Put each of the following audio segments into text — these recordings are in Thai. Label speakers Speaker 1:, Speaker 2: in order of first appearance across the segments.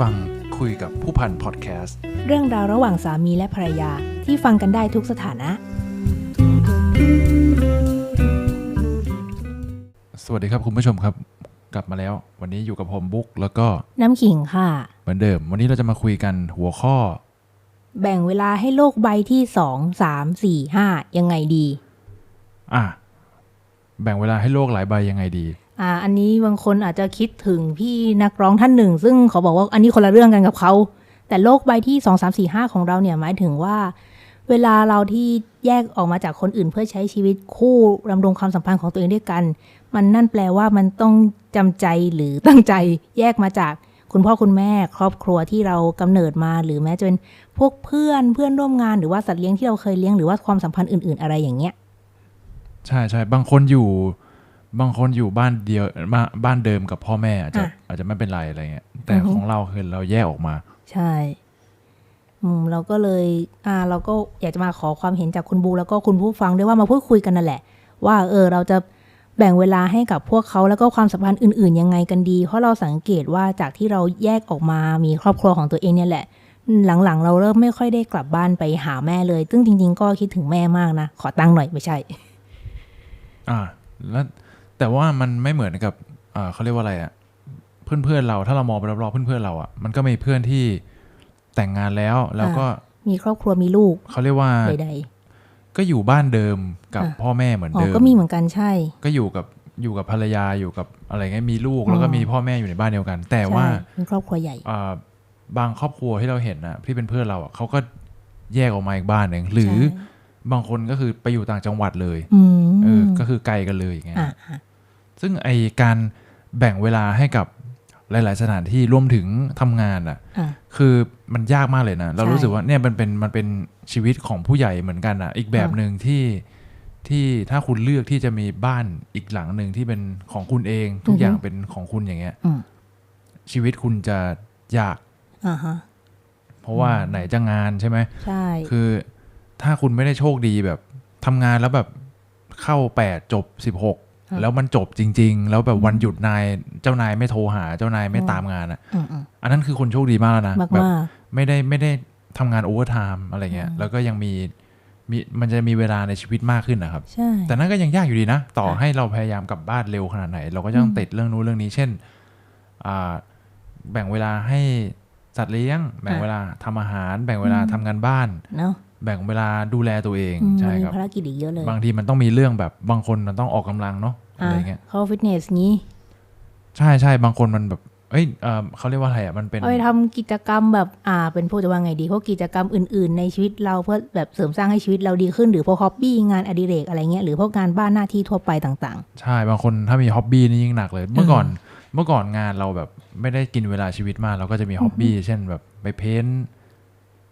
Speaker 1: ฟังคุยกับผู้พันพอดแคสต์
Speaker 2: เรื่องราวระหว่างสามีและภรรยาที่ฟังกันได้ทุกสถานะ
Speaker 1: สวัสดีครับคุณผู้ชมครับ กลับมาแล้ว วันนี้อยู่กับผมบุ๊กแล้วก็
Speaker 2: น้ำขิงค่ะ
Speaker 1: เหมือนเดิม วันนี้เราจะมาคุยกันหัวข้อ
Speaker 2: แบ่งเวลาให้โลกใบที่สองสามสี่ห้ายังไงดี
Speaker 1: อะแบ่งเวลาให้โลกหลายใบยังไงดี
Speaker 2: อ่าอันนี้บางคนอาจจะคิดถึงพี่นักร้องท่านหนึ่ง ซึ่งเขาบอกว่าอันนี้คนละเรื่องกันกับเขา แต่โลกใบที่สองสามสี่ห้าของเราเนี่ยหมายถึงว่า เวลาเราที่แยกออกมาจากคนอื่นเพื่อใช้ชีวิตคู่ดำรงความสัมพันธ์ของตัวเองด้วยกัน มันนั่นแปลว่ามันต้องจำใจหรือตั้งใจแยกมาจากคุณพ่อคุณแม่ครอบครัวที่เรากำเนิดมาหรือแม้จะเป็นพวกเพื่อนเพื่อนร่วมงานหรือว่าสัตว์เลี้ยงที่เราเคยเลี้ยงหรือว่าความสัมพันธ์อื่น ๆ อะไรอย่างเงี้ย
Speaker 1: ใช่ใช่บางคนอยู่ บางคนอยู่บ้านเดียวบ้านบ้านเดิมกับพ่อแม่อาจจะ
Speaker 2: อะ
Speaker 1: อาจจะไม่เป็นไรอะไรเงี้ยแต่
Speaker 2: อือฮึ
Speaker 1: ของเราคือเราแยกออกมา
Speaker 2: ใช่อืมเราก็เลยอ่าเราก็อยากจะมาขอความเห็นจากคุณบูแล้วก็คุณผู้ฟังด้วยว่ามาพูดคุยกันนั่นแหละ ว่าเออเราจะแบ่งเวลาให้กับพวกเขาแล้วก็ความสัมพันธ์อื่น ๆ ยังไงกันดี เพราะเราสังเกตว่าจากที่เราแยกออกมามีครอบครัวของตัวเองเนี่ยแหละ หลัง ๆ เราเริ่มไม่ค่อยได้กลับบ้านไปหาแม่เลย ซึ่งจริง ๆ ก็คิดถึงแม่มากนะ ขอตังค์หน่อยไม่ใช่
Speaker 1: อ่า แล้ว แต่ว่ามันไม่เหมือนกับอ่าเขาเรียกว่าอะไรอะเพื่อนเพื่อนๆเราถ้าเรามองไปรอบๆเพื่อนเพื่อนๆเราอะมันก็มีเพื่อนที่แต่งงานแล้วแล้วก็
Speaker 2: มีครอบครัวมีลูก
Speaker 1: เขาเรียกว่า
Speaker 2: ใด
Speaker 1: ก็อยู่บ้านเดิมกับ
Speaker 2: อะ
Speaker 1: พ่อแม่เหมือน
Speaker 2: ๆอ๋อ
Speaker 1: เดิม
Speaker 2: ก็มีเหมือนกันใช่
Speaker 1: ก็อยู่กับอยู่กับภรรยาอยู่กับอะไรเงี้ยมีลูก
Speaker 2: อ๋อ
Speaker 1: แล้วก็มีพ่อแม่อยู่ในบ้านเดียวกัน แต่ว่า
Speaker 2: ใช่เป็นครอบครัวใหญ่
Speaker 1: อ่าบางครอบครัวที่เราเห็นนะที่เป็นเพื่อนเราอะเขาก็แยกออกมาอีกบ้านหนึ่งหรือ
Speaker 2: ใช่
Speaker 1: บางคนก็คือไปอยู่ต่างจังหวัดเลย
Speaker 2: อืม
Speaker 1: เออก็คือไกลกันเลยอย่างเงี้ย
Speaker 2: อะอะ
Speaker 1: ซึ่งไอการแบ่งเวลาให้กับหลาย ๆ สถานที่รวมถึงทำงานอะ
Speaker 2: อะ
Speaker 1: คือมันยากมากเลยนะ เรา
Speaker 2: ใช่
Speaker 1: รู้สึกว่าเนี่ยมันเป็นมันเป็นชีวิตของผู้ใหญ่เหมือนกันอะ อีกแบบ
Speaker 2: อะ
Speaker 1: หนึ่งที่ที่ถ้าคุณเลือกที่จะมีบ้านอีกหลังหนึ่งที่เป็นของคุณเอง ทุกอย่างเป็นของคุณอย่างเงี้ย
Speaker 2: อืม
Speaker 1: ชีวิตคุณจะยาก
Speaker 2: อ่าฮะ
Speaker 1: เพราะว่าไหนจะงานใช่ไหม
Speaker 2: ใช่
Speaker 1: คือถ้าคุณไม่ได้โชคดีแบบทำงานแล้วแบบเข้าแปดจบสิบหก
Speaker 2: อะ
Speaker 1: แล้วมันจบจริง ๆ แล้วแบบวันหยุดนายเจ้านายไม่โทรหา เจ้านายไม่ตามงานอะ
Speaker 2: อืมอืม
Speaker 1: อันนั้นคือคุณโชคดีมากแล้วนะ
Speaker 2: มาก
Speaker 1: แบบ
Speaker 2: มาก
Speaker 1: ไม่ได้ไม่ได้ทำงานโอเวอร์ไทม์อะไรเงี้ย
Speaker 2: อืม
Speaker 1: แล้วก็ยังมีมีมันจะมีเวลาในชีวิตมากขึ้นนะครับ
Speaker 2: ใช่
Speaker 1: แต่นั่นก็ยังยากอยู่ดีนะ ต่อ
Speaker 2: ค่ะ
Speaker 1: ให้เราพยายามกลับบ้านเร็วขนาดไหน เราก็ยัง
Speaker 2: อืม
Speaker 1: ติดเรื่องนู้นเรื่องนี้ เช่นอ่าแบ่งเวลาให้สัตว์เลี้ยง แบ่งเวลาทำอาหาร แบ่งเวลาทำงานบ้าน
Speaker 2: เนาะ
Speaker 1: แบ่งเวลาดูแลตัวเอง
Speaker 2: อืม
Speaker 1: ใช่
Speaker 2: มันมี
Speaker 1: ครับ
Speaker 2: ภารกิจอีกเยอะเลย
Speaker 1: บางทีมันต้องมีเรื่องแบบบางคนมันต้องออกกำลังเนาะอะไรเงี้ย
Speaker 2: เข้าฟิตเนสงี้
Speaker 1: ใช่ใช่บางคนมันแบบเอ้ยเออเขาเรียกว่าอะไรอะมันเป็น
Speaker 2: เอาไปทำกิจกรรมแบบอ่า เป็นพวกจะว่าไงดีพวกกิจกรรมอื่น ๆ ในชีวิตเราเพื่อแบบเสริมสร้างให้ชีวิตเราดีขึ้นหรือพวกฮอบบี้งานอดิเรกอะไรเงี้ยหรือพวกงานบ้านหน้าที่ทั่วไปต่าง
Speaker 1: ใช่บางคนถ้ามีฮ็อบบี้นี่ยิ่งหนักเลย เมื่อก่อนเมื่อก่อนงานเราแบบไม่ได้กินเวลาชีวิตมากเราก็จะมีฮ็อบบี้เช่นแบบไปเพ้นท์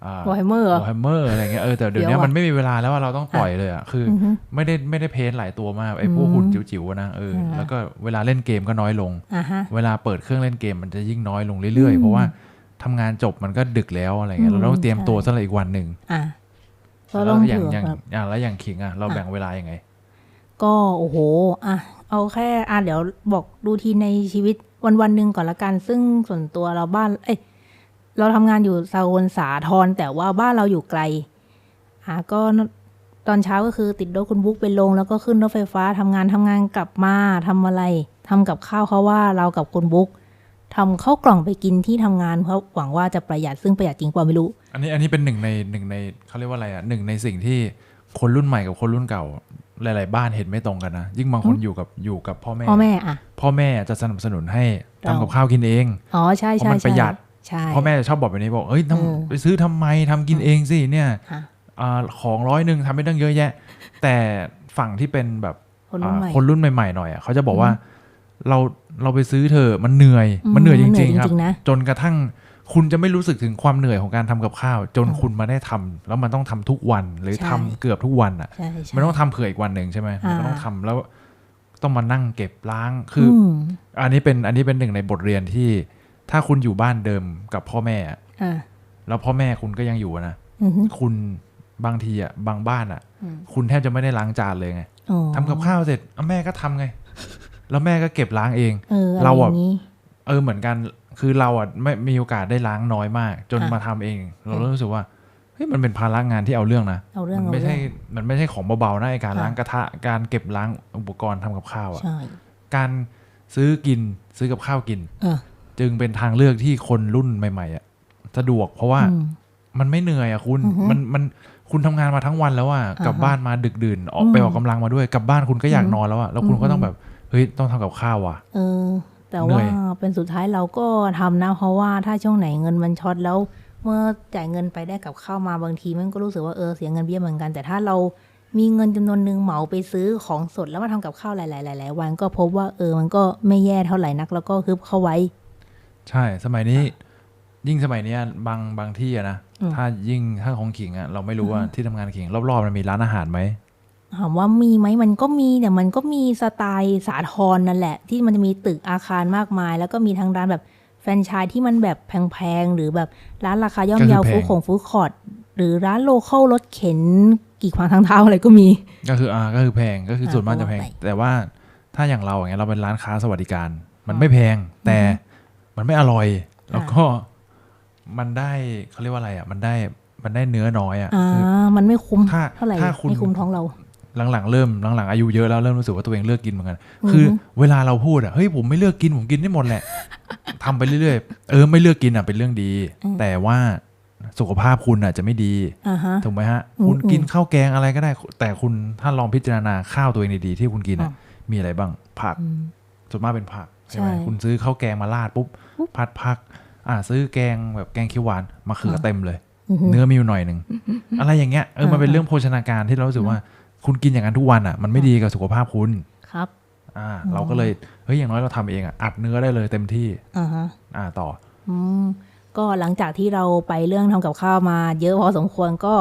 Speaker 1: อ่า
Speaker 2: ๆวอร์แฮมเมอร์
Speaker 1: วอร์แฮมเมอร์อะไรเงี้ยเออแต่เดี๋ยวนี้
Speaker 2: เดี๋ยวอะ
Speaker 1: มันไม่มีเวลาแล้วว่าเราต้องปล่อยเลยอะคืออ
Speaker 2: อฮึ
Speaker 1: ไม่ได้ไม่ได้เพ้นท์หลายตัวมากไอ้พวก
Speaker 2: อืม
Speaker 1: หุ่นจิ๋วๆอะนะเออ
Speaker 2: อ่า
Speaker 1: แล้วก็เวลาเล่นเกมก็น้อยลง
Speaker 2: อ่าฮะ
Speaker 1: เวลาเปิดเครื่องเล่นเกมมันจะยิ่งน้อยลงเรื่อย
Speaker 2: อื
Speaker 1: ๆ
Speaker 2: ม
Speaker 1: เพราะว่าทำงานจบมันก็ดึกแล้วอะไรเงี้ย
Speaker 2: อืม
Speaker 1: เราต้องเตรียม
Speaker 2: ใช่
Speaker 1: ตัวสำหรับอีกวันหนึ่ง
Speaker 2: อะก็
Speaker 1: แล้
Speaker 2: ต้
Speaker 1: ว
Speaker 2: อง
Speaker 1: อย่าง
Speaker 2: เผื่อ
Speaker 1: อย่าง
Speaker 2: แบบ
Speaker 1: อ่าแล้วอย่างขิงอะเรา
Speaker 2: อะ
Speaker 1: แบ่งเวลายังไง
Speaker 2: ก็โอ้โหอะเอาแค่อะเดี๋ยวบอกดูทีในชีวิตวันวันๆหนึ่งก่อนละกัน ซึ่งส่วนตัวเราบ้านเอ้ย เราทำงานอยู่ซาวนสาทรแต่ว่าบ้านเราอยู่ไกลอะก็ตอนเช้าก็คือติดรถคุณบุ๊กไปลง แล้วก็ขึ้นรถไฟฟ้าทำงานทำงานกลับมาทำอะไรทำกับข้าวเขาว่าเรากับคุณบุ๊กทำข้าวกล่องไปกินที่ทำงานเพราะหวังว่าจะประหยัดซึ่งประหยัดจริงเปล่าไม่รู้
Speaker 1: อันนี้อันนี้เป็นหนึ่งในหนึ่งในเขาเรียกว่าอะไรอะหนึ่งในสิ่งที่คนรุ่นใหม่กับคนรุ่นเก่าหลาย ๆ บ้านเห็นไม่ตรงกันนะ ยิ่งบางคนอยู่กับอยู่กับพ่อแม่
Speaker 2: พ่อแม่อะ
Speaker 1: พ่อแม่จะสนับสนุนให้
Speaker 2: เรา
Speaker 1: ทำกับข้าวกินเอง
Speaker 2: อ๋อใช่
Speaker 1: เพ
Speaker 2: ใช่
Speaker 1: ราะมันประหยัด
Speaker 2: ใช่
Speaker 1: พ่อแม่จะชอบบอกแบบนี้บอกเอ้ย
Speaker 2: เออ
Speaker 1: ทำไปซื้อทำไมทำกินเองสิเนี่ย
Speaker 2: อะ
Speaker 1: อ่าของร้อยหนึ่งทำไม่ตั้งเยอะแยะ แต่ฝั่งที่เป็นแบบ
Speaker 2: คนรุ่นใหม่
Speaker 1: อ่าคนรุ่นใหม่ๆหน่อยอะเขาจะบอกว่าเราเราไปซื้อเธอะมันเหนื่อย มันเหนื่อยจริง ๆ ครับ
Speaker 2: จริงๆนะ
Speaker 1: จนกระทั่งคุณจะไม่รู้สึกถึงความเหนื่อยของการทำกับข้าว จนคุณมาได้ทำแล้วมันต้องทำทุกวันหรือ
Speaker 2: ใช่
Speaker 1: ทำเกือบทุกวันอะ
Speaker 2: ใช่ใช่
Speaker 1: มันต้องทำเผื่ออีกวันหนึ่งใช่ไหมมันก็
Speaker 2: อ่า
Speaker 1: ต้องทำแล้วต้องมานั่งเก็บล้างคืออ
Speaker 2: ม
Speaker 1: อันนี้เป็นอันนี้เป็นหนึ่งในบทเรียนที่ ถ้าคุณอยู่บ้านเดิมกับพ่อแม่อะ
Speaker 2: อ่า
Speaker 1: แล้วพ่อแม่คุณก็ยังอยู่อะนะ
Speaker 2: อือฮึ
Speaker 1: คุณบางทีอะบางบ้านอะ
Speaker 2: อืม
Speaker 1: คุณแทบจะไม่ได้ล้างจานเลยไง
Speaker 2: อ๋อ
Speaker 1: ทำกับข้าวเสร็จเอาแม่ก็ทำไง แล้วแม่ก็เก็บล้างเอง
Speaker 2: เอออะไร
Speaker 1: เรา
Speaker 2: อ
Speaker 1: อะ
Speaker 2: ย่างนี้
Speaker 1: เออเหมือนกัน คือเราอะไม่มีโอกาสได้ล้างน้อยมาก จน
Speaker 2: อะ
Speaker 1: มาทำเอง เราเริ่มรู้สึกว่าเฮ้ยมันเป็นภาระงานที่เอาเรื่องนะ
Speaker 2: เอาเรื่อง
Speaker 1: มัน
Speaker 2: เอา
Speaker 1: ไม่
Speaker 2: เรื่
Speaker 1: ใช่
Speaker 2: อง
Speaker 1: มันไม่ใช่ของเบาๆนะไอการ
Speaker 2: ค่ะ
Speaker 1: ล้างกระทะการเก็บล้างอุปกรณ์ทำกับข้าวอะ
Speaker 2: ใช่
Speaker 1: การซื้อกินซื้อกับข้าวกิน
Speaker 2: เออ
Speaker 1: จึงเป็นทางเลือกที่คนรุ่นใหม่ๆอะสะดวกเพราะว่า
Speaker 2: อืม
Speaker 1: มันไม่เหนื่อยอะคุณ
Speaker 2: อือฮึ
Speaker 1: มันมันคุณทำงานมาทั้งวันแล้วอะ
Speaker 2: อ่าฮะ
Speaker 1: กลับบ้านมาดึกดื่นออก
Speaker 2: อืม
Speaker 1: ไปออกกำลังมาด้วยกลับบ้านคุณก็อยาก
Speaker 2: อืม
Speaker 1: นอนแล้วอะแล้วคุณก็
Speaker 2: อืม
Speaker 1: ต้องแบบเฮ้ยต้องทำกับข้าวอะ
Speaker 2: เออ แต่
Speaker 1: เหนื่
Speaker 2: ว่า
Speaker 1: อย
Speaker 2: เป็นสุดท้ายเราก็ทำนะเพราะว่าถ้าช่วงไหนเงินมันช็อตแล้ว เมื่อจ่ายเงินไปได้กับข้าวมาบางทีมันก็รู้สึกว่าเออเสียเงินเบี้ยเหมือนกัน แต่ถ้าเรามีเงินจำนวนหนึ่งเหมาไปซื้อของสดแล้วมาทำกับข้าวหลายๆหลายๆวันก็พบว่าเออมันก็ไม่แย่เท่าไหร่นัก แล้วก็ฮึบเข้าไว้
Speaker 1: ใช่สมัยนี้ ยิ่งสมัยเนี้ยบางบางที่อะนะ
Speaker 2: อืม
Speaker 1: ถ้ายิ่งถ้าของขิงอะเราไม่รู้ว่าที่ทำงานขิง รอบๆมันมีร้านอาหารไหม
Speaker 2: ถามว่ามีไหมมันก็มีแต่มันก็มีสไตล์สาทรนั่นแหละ ที่มันจะมีตึกอาคารมากมาย แล้วก็มีทางร้านแบบแฟรนไชส์ที่มันแบบแพงๆ หรือแบบร้านราคาย่อมเยาฟูดของฟูดคอร์ดหรือร้านโลเคอลรถเข็นกี่ขวางทางเท้าอะไรก็มี
Speaker 1: ก็คืออ่าก็คือแพงก็คือ
Speaker 2: อ่า
Speaker 1: ส่วนมากจะแพง
Speaker 2: ก็ว่าไป
Speaker 1: แต่ว่าถ้าอย่างเราอย่างเงี้ยเราเป็นร้านค้าสวัสดิการ มันไม่แพงแต่ มันไม่อร่อย แล้วก็มันได้เขาเรียกว่าอะไรอะ มันได้มันได้เนื้อน้อยอะ
Speaker 2: อ่า
Speaker 1: คือ
Speaker 2: มันไม่คุ้ม
Speaker 1: ถ้า
Speaker 2: เท่าไหร่
Speaker 1: ถ้าคุณ
Speaker 2: ไม่คุ้มท้องเรา
Speaker 1: หลังๆเริ่มหลังๆอายุเยอะแล้วเริ่มรู้สึกว่าตัวเองเลิกกินเหมือนกัน
Speaker 2: อือฮึ
Speaker 1: คือเวลาเราพูดอะเฮ้ยผมไม่เลือกกินผมกินได้หมดแหละทำไปเรื่อยๆ เออไม่เลือกกินอะเป็นเรื่องดี แต่ว่าสุขภาพคุณอะจะไม่ดี
Speaker 2: อ่าฮะ
Speaker 1: ถูกไหมฮะ
Speaker 2: อืม
Speaker 1: คุณกิน
Speaker 2: อืม
Speaker 1: ข้าวแกงอะไรก็ได้ แต่คุณถ้าลองพิจารณาข้าวตัวเองดีๆที่คุณกินอะ
Speaker 2: อ่
Speaker 1: มีอะไรบ้างผัก
Speaker 2: อืม
Speaker 1: ส่วนมากเป็นผัก ใช่ไหม
Speaker 2: ใช่
Speaker 1: คุณซื้อข้าวแกงมาราดปุ๊บ
Speaker 2: ปุ๊บ
Speaker 1: ผัดผัก อ่าซื้อแกงแบบแกงเขียวหวานมะเขือเต็มเลย
Speaker 2: อือฮึ
Speaker 1: เนื้อมีอยู่หน่อยหนึ่งอะไรอย่างเงี้ยเออมันเป็น
Speaker 2: อ่า
Speaker 1: เรื่องโภชนาการที่เรารู้สึกว่า คุณกินอย่างนั้นทุกวันอะ มันไม่ดีกับสุขภาพคุณ
Speaker 2: ครับ
Speaker 1: อ่า
Speaker 2: อืม
Speaker 1: เราก็เลยเฮ้ยอย่างน้อยเราทำเองอะอัดเนื้อได้เลยเต็มที่
Speaker 2: อ่าฮะ
Speaker 1: อ่าต่อ
Speaker 2: อืมก็หลังจากที่เราไปเรื่องทำกับข้าวมา เยอะพอสมควรก็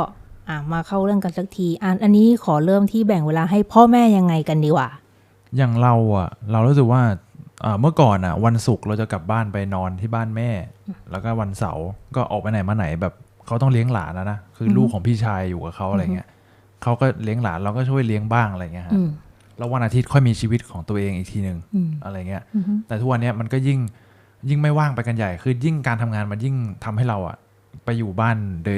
Speaker 2: อะมาเข้าเรื่องกันสักทีอะอันนี้ขอเริ่มที่แบ่งเวลาให้พ่อแม่ยังไงกันดีกว่า
Speaker 1: อย่างเราอะ เรารู้สึกว่าอ่า เมื่อก่อนอะ วันศุกร์เราจะกลับบ้านไปนอนที่บ้านแม่ แล้วก็วันเสาร์ก็ออกไปไหนมาไหนแบบเขาต้องเลี้ยงหลานนะนะคืออ
Speaker 2: อฮึ
Speaker 1: ลูกของพี่ชายอยู่กับเขาอะไรเงี้ยเขาก็เลี้ยงหลานเราก็ช่วยเลี้ยงบ้างอะไรเงี้ยฮะ
Speaker 2: อืม
Speaker 1: แล้ววันอาทิตย์ค่อยมีชีวิตของตัวเองอีกทีหนึ่ง
Speaker 2: อืม
Speaker 1: อะไรเงี้ย
Speaker 2: อืม
Speaker 1: แต่ทุกวันเนี้ยมันก็ยิ่งยิ่งไม่ว่างไปกันใหญ่ คือยิ่งการทำงานมันยิ่งทำให้เราอะไปอยู่บ้าน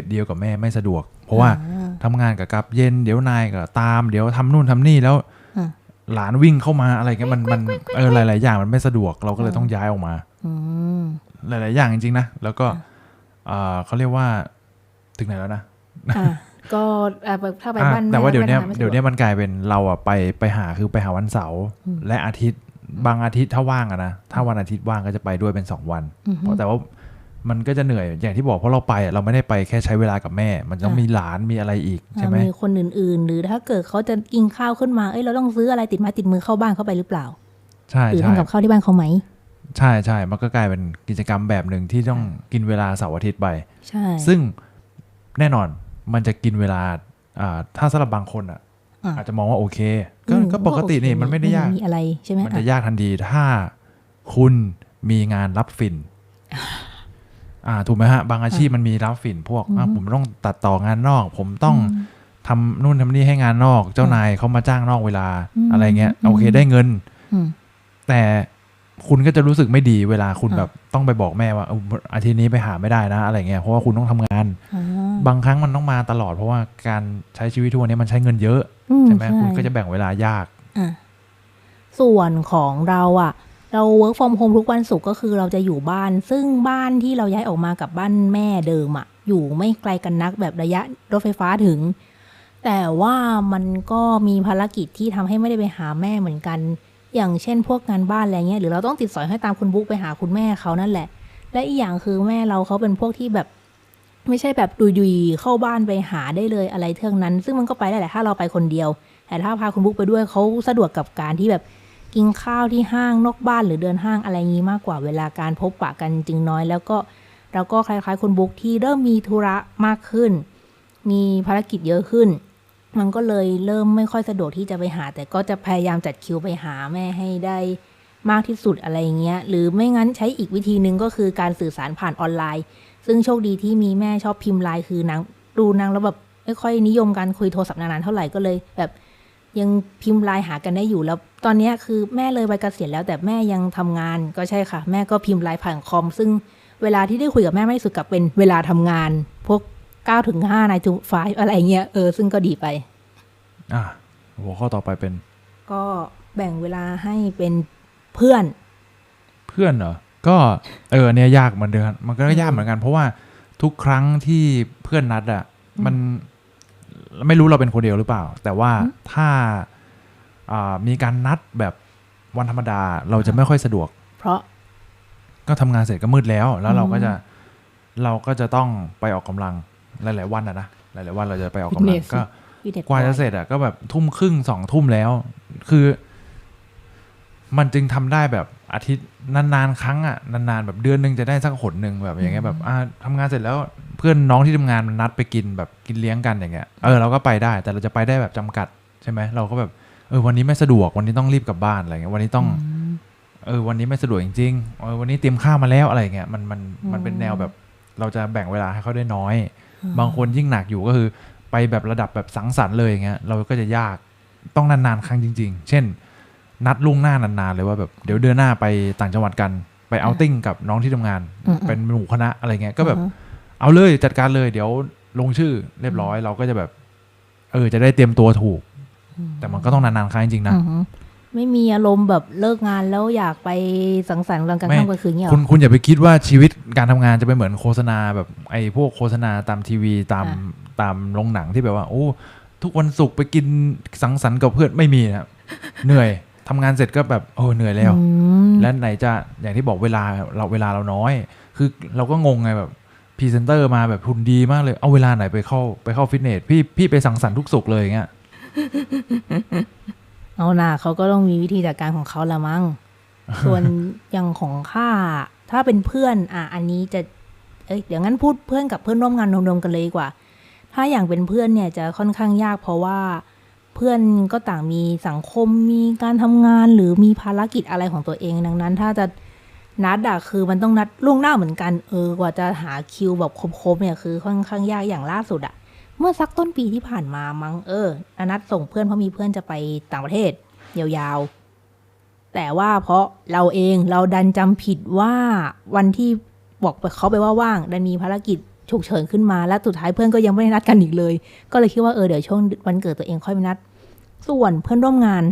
Speaker 1: เดียวกับแม่ไม่สะดวก เพราะว่า
Speaker 2: อ่
Speaker 1: ทำงานกับกับเย็นเดี๋ยวนายก็ตาม เดี๋ยวทำนู่นทำนี่แล้ว
Speaker 2: อะ
Speaker 1: หลานวิ่งเข้ามาอะไรเงี้ยมันมันเออหลาย ๆ อย่างมันไม่สะดวกเราก็เลยต้องย้ายออกมา
Speaker 2: อืม
Speaker 1: หลาย ๆ อย่างจริง ๆ นะ แล้วก็
Speaker 2: อะ
Speaker 1: เอ่อเขาเรียกว่าถึงไหนแล้วนะ
Speaker 2: อะก็อะถ้าไป
Speaker 1: อะ
Speaker 2: บ้าน
Speaker 1: แต่ว่าเดี๋ยวเนี้ย
Speaker 2: แม่ทำงาไม่สะ
Speaker 1: เดี๋ยวเนี้ยมันกลายเป็นเราอะไปไปหาคือไปหาวันเสาร์
Speaker 2: อืม
Speaker 1: และอาทิตย์บางอาทิตย์ถ้าว่างอะนะถ้าวันอาทิตย์ว่างก็จะไปด้วยเป็นสองวัน
Speaker 2: อืม
Speaker 1: เพราะแต่ว่า มันก็จะเหนื่อยอย่างที่บอกเพราะเราไปอะเราไม่ได้ไปแค่ใช้เวลากับแม่ มันต้อง
Speaker 2: อะ
Speaker 1: มีหลานมีอะไรอีกใช่ไหม
Speaker 2: มีคนอื่น ๆ หรือถ้าเกิดเขาจะกินข้าวขึ้นมาเอ้ยเราต้องซื้ออะไรติดไม้ติดมือเข้าบ้านเข้าไปหรือเปล่า
Speaker 1: ใช่
Speaker 2: หรือ
Speaker 1: ใช่
Speaker 2: ทำกับข้าวที่บ้านเขาไหม
Speaker 1: ใช่ใช่มันก็กลายเป็นกิจกรรมแบบหนึ่งที่ต้องกินเวลาเสาร์อาทิตย์ไป
Speaker 2: ใช่
Speaker 1: ซึ่งแน่นอนมันจะกินเวลาอ่าถ้าสำหรับบางคนอะ
Speaker 2: อะ
Speaker 1: อาจจะมองว่าโอเค ก็
Speaker 2: อืม
Speaker 1: ก็ปกตินี่
Speaker 2: โอเค
Speaker 1: มันไม่ได้ยาก
Speaker 2: มีอะไรใช่ไหม
Speaker 1: มันจะ
Speaker 2: อะ
Speaker 1: ยากทันทีถ้าคุณมีงานรับฝิ่น อ่าถูกไหมฮะ บางอาชีพมันมีรับฝิ่นพวกอะผมต้องตัดต่องานนอก ผมต้องทำนู่นทำนี่ให้งานนอก เจ้านายเขามาจ้างนอกเวลา
Speaker 2: อืม
Speaker 1: อะไรเงี้ย
Speaker 2: อืม
Speaker 1: โอเคได้เงิน
Speaker 2: อืม
Speaker 1: แต่คุณก็จะรู้สึกไม่ดีเวลาคุณ
Speaker 2: อะ
Speaker 1: แบบต้องไปบอกแม่ว่าเอออาทิตย์นี้ไปหาไม่ได้นะอะไรเงี้ยเพราะว่าคุณต้องทำงาน
Speaker 2: อ่า
Speaker 1: บางครั้งมันต้องมาตลอดเพราะว่าการใช้ชีวิตทุกวันนี้มันใช้เงินเยอะ
Speaker 2: อื
Speaker 1: ใช่ไหม
Speaker 2: ใช่
Speaker 1: คุณก็จะแบ่งเวลายาก
Speaker 2: อะส่วนของเราอะ เรา work from home ทุกวันศุกร์ก็คือเราจะอยู่บ้าน ซึ่งบ้านที่เราย้ายออกมากับบ้านแม่เดิมอะอยู่ไม่ไกลกันนักแบบระยะรถไฟฟ้าถึง แต่ว่ามันก็มีภารกิจที่ทำให้ไม่ได้ไปหาแม่เหมือนกัน อย่างเช่น พวกงานบ้านอะไรเงี้ยหรือเราต้องติดสอยให้ตามคุณบุ๊กไปหาคุณแม่เขานั่นแหละ และอีกอย่างคือแม่เราเขาเป็นพวกที่แบบไม่ใช่แบบดุยๆเข้าบ้านไปหาได้เลยอะไรเท่านั้น ซึ่งมันก็ไปได้แหละถ้าเราไปคนเดียว แต่ถ้าพาคุณบุ๊กไปด้วยเขาสะดวกกับการที่แบบ กินข้าวที่ห้างนอกบ้านหรือเดินห้างอะไรงี้มากกว่าเวลาการพบปะกันจึงน้อย แล้วก็เราก็คล้ายๆคุณบุ๊กที่เริ่มมีธุระมากขึ้น มีภารกิจเยอะขึ้น มันก็เลยเริ่มไม่ค่อยสะดวกที่จะไปหา แต่ก็จะพยายามจัดคิวไปหาแม่ให้ได้มากที่สุดอะไรเงี้ย หรือไม่งั้นใช้อีกวิธีหนึ่งก็คือการสื่อสารผ่านออนไลน์ ซึ่งโชคดีที่มีแม่ชอบพิมพ์ไลน์คือนางดูนางแล้วแบบไม่ค่อยนิยมการคุยโทรศัพท์นานๆเท่าไหร่ก็เลยแบบ ยังพิมพ์ไลน์หากันได้อยู่แล้ว ตอนเนี้ยคือแม่เลยวัยเกษียณแล้วแต่แม่ยังทำงานก็ใช่ค่ะ แม่ก็พิมพ์ไลน์ผ่านคอม ซึ่งเวลาที่ได้คุยกับแม่ไม่สุดกับเป็นเวลาทำงาน พวก9ถึง5นายจูไฟอะไรเงี้ยเออซึ่งก็ดีไป
Speaker 1: อะหัวข้อต่อไปเป็น
Speaker 2: ก็แบ่งเวลาให้เป็นเพื่อน
Speaker 1: เพื่อนเหรอก็เออเนี่ยยากเหมือนเดิมมันก็ยากเหมือนกัน เพราะว่าทุกครั้งที่เพื่อนนัดอะมัน ไม่รู้เราเป็นคนเดียวหรือเปล่า แต่ว่าถ้าอ่ามีการนัดแบบวันธรรมดาเราจะไม่ค่อยสะดวก
Speaker 2: เพราะ
Speaker 1: ก็ทำงานเสร็จก็มืดแล้ว แล้วเราก็
Speaker 2: อืม
Speaker 1: จะเราก็จะต้องไปออกกำลังหลาย ๆ วันอะนะหลาย ๆ วันเราจะไปออกกำลัง
Speaker 2: Fitness
Speaker 1: ก็
Speaker 2: พี่เด็ด
Speaker 1: กว่าจะเสร็จอะก็แบบทุ่มครึ่งสองทุ่มแล้ว คือ มันจึงทำได้แบบ อาทิตย์นานๆครั้งอะนานๆแบบเดือนหนึ่งจะได้สักหนหนึ่งแบบอย่างเงี้ยแบบอ่าทำงานเสร็จแล้วเพื่อนน้องที่ทำงานมันนัดไปกินแบบกินเลี้ยงกันอย่างเงี้ยเออเราก็ไปได้แต่เราจะไปได้แบบจำกัดใช่ไหมเราก็แบบเออวันนี้ไม่สะดวกวันนี้ต้องรีบกลับบ้านอะไรเงี้ยวันนี้ต้อง
Speaker 2: ม
Speaker 1: เออวันนี้ไม่สะดวกจริงๆเออวันนี้เตรียมข้าวมาแล้วอะไรเงี้ยมันมัน
Speaker 2: อืม
Speaker 1: มันเป็นแนวแบบเราจะแบ่งเวลาให้เขาได้น้อย
Speaker 2: อืม
Speaker 1: บางคนยิ่งหนักอยู่ก็คือไปแบบระดับแบบสังสรรค์เลยอย่างเงี้ยเราก็จะยากต้องนานๆครั้งจริง ๆ เช่น นัดล่วงหน้านานๆเลยว่าแบบเดี๋ยวเดือนหน้าไปต่างจังหวัดกันไปเอาติ้งกับน้องที่ทำงาน
Speaker 2: อืม
Speaker 1: เป็นหมู่คณะอะไรเงี้ยก็แบบ
Speaker 2: อือฮึ
Speaker 1: เอาเลยจัดการเลย เดี๋ยวลงชื่อเรียบร้อย เราก็จะแบบ เออ จะได้เตรียมตัวถูก แต่มันก็ต้องนานๆครั้งจริงๆนะ
Speaker 2: อือฮึไม่มีอารมณ์แบบเลิกงานแล้วอยากไปสังสรรค์กลางกลาง
Speaker 1: ไม่
Speaker 2: ค่ำกลางคืนเงี้ยหร
Speaker 1: คุ
Speaker 2: อ
Speaker 1: ณคุณอย่าไปคิดว่าชีวิตการทำงานจะเป็นเหมือนโฆษณาแบบไอ้พวกโฆษณาตามทีวีตาม
Speaker 2: อ่
Speaker 1: ตามโรงหนังที่แบบว่า โอ้ทุกวันศุกร์ไปกินสังสรรค์กับเพื่อนไม่มีนะครับเหนื่อย ทำงานเสร็จก็แบบโอ้เหนื่อยแล้ว
Speaker 2: อืม
Speaker 1: และไหนจะอย่างที่บอกเวลาเราเวลาเราน้อย คือเราก็งงไงแบบพรีเซนเตอร์มาแบบทุนดีมากเลย เอาเวลาไหนไปเข้าไปเข้าฟิตเนสพี่พี่ไปสังสรรค์ทุกศุกร์เลยอย่างเงี้ย
Speaker 2: เอาหน่าเขาก็ต้องมีวิธีจัดการของเขาละมั้งส่วนอย่างของข้าถ้าเป็นเพื่อน อะ อันนี้จะ เอ้ยเดี๋ยวงั้นพูดเพื่อนกับเพื่อนร่วมงานรวมๆกันเลยดีกว่า ถ้าอย่างเป็นเพื่อนเนี่ยจะค่อนข้างยากเพราะว่า เพื่อนก็ต่างมีสังคมมีการทำงานหรือมีภารกิจอะไรของตัวเอง ดังนั้น ถ้าจะนัดอะคือมันต้องนัดล่วงหน้าเหมือนกันเออกว่าจะหาคิวแบบครบๆเนี่ยคือค่อนข้างยากอย่างล่าสุดอะเมื่อสักต้นปีที่ผ่านมามั้งเออนัดส่งเพื่อนเพราะมีเพื่อนจะไปต่างประเทศ ยาวๆ แต่ว่าเพราะเราเองเราดันจำผิดว่าวันที่บอกไปเขาไปว่าว่างดันมีภารกิจ ฉุกเฉินขึ้นมาและสุดท้ายเพื่อนก็ยังไม่ได้นัดกันอีกเลย ก็เลยคิดว่าเออเดี๋ยวช่วงวันเกิดตัวเองค่อยไปนัด ส่วนเพื่อนร่วมงาน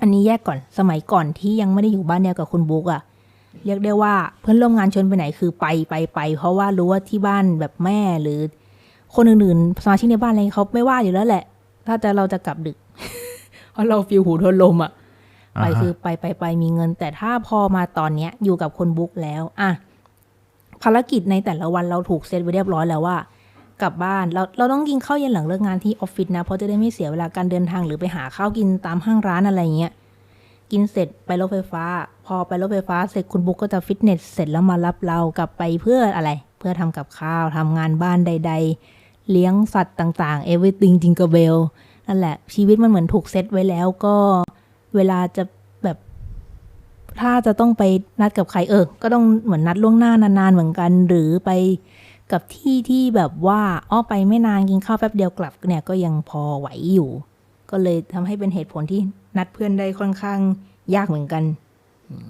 Speaker 2: อันนี้แยกก่อนสมัยก่อนที่ยังไม่ได้อยู่บ้านเดียวกับคุณบุ๊กอะเรียกได้ว่าเพื่อนร่วมงานชวนไปไหนคือไปไปไป เพราะว่ารู้ว่าที่บ้านแบบแม่หรือ คนอื่นๆสมาชิกในบ้านอะไรเขาไม่ว่าอยู่แล้วแหละ ถ้าจะเราจะกลับดึกเพราะเราฟิลหูทนลมอะไปคือไปไปไปมีเงิน แต่ถ้าพอมาตอนเนี้ยอยู่กับคนบุ๊กแล้วอะ ภารกิจในแต่ละวันเราถูกเซตไว้เรียบร้อยแล้วว่ากลับบ้านเราเราต้องกินข้าวเย็นหลังเลิกงานที่ออฟฟิศนะ เพราะจะได้ไม่เสียเวลาการเดินทางหรือไปหาข้าวกินตามห้างร้านอะไรเงี้ยกินเสร็จไปรถไฟฟ้า พอไปรถไฟฟ้าเสร็จคุณบุ๊กก็จะฟิตเนสเสร็จแล้วมารับเรากลับไปเพื่ออะไร เพื่อทำกับข้าวทำงานบ้านใด ๆ เลี้ยงสัตว์ต่างๆ everything จิงก e เบลนั่นแหละชีวิตมันเหมือนถูกเซตไว้แล้วก็เวลาจะ ถ้าจะต้องไปนัดกับใครเออ ก็ต้องเหมือนนัดล่วงหน้านานๆเหมือนกัน หรือไปกับที่ที่แบบว่าอ้อไปไม่นานกินข้าวแป๊บเดียวกลับเนี่ยก็ยังพอไหวอยู่ ก็เลยทำให้เป็นเหตุผลที่นัดเพื่อนได้ค่อนข้างยากเหมือนกัน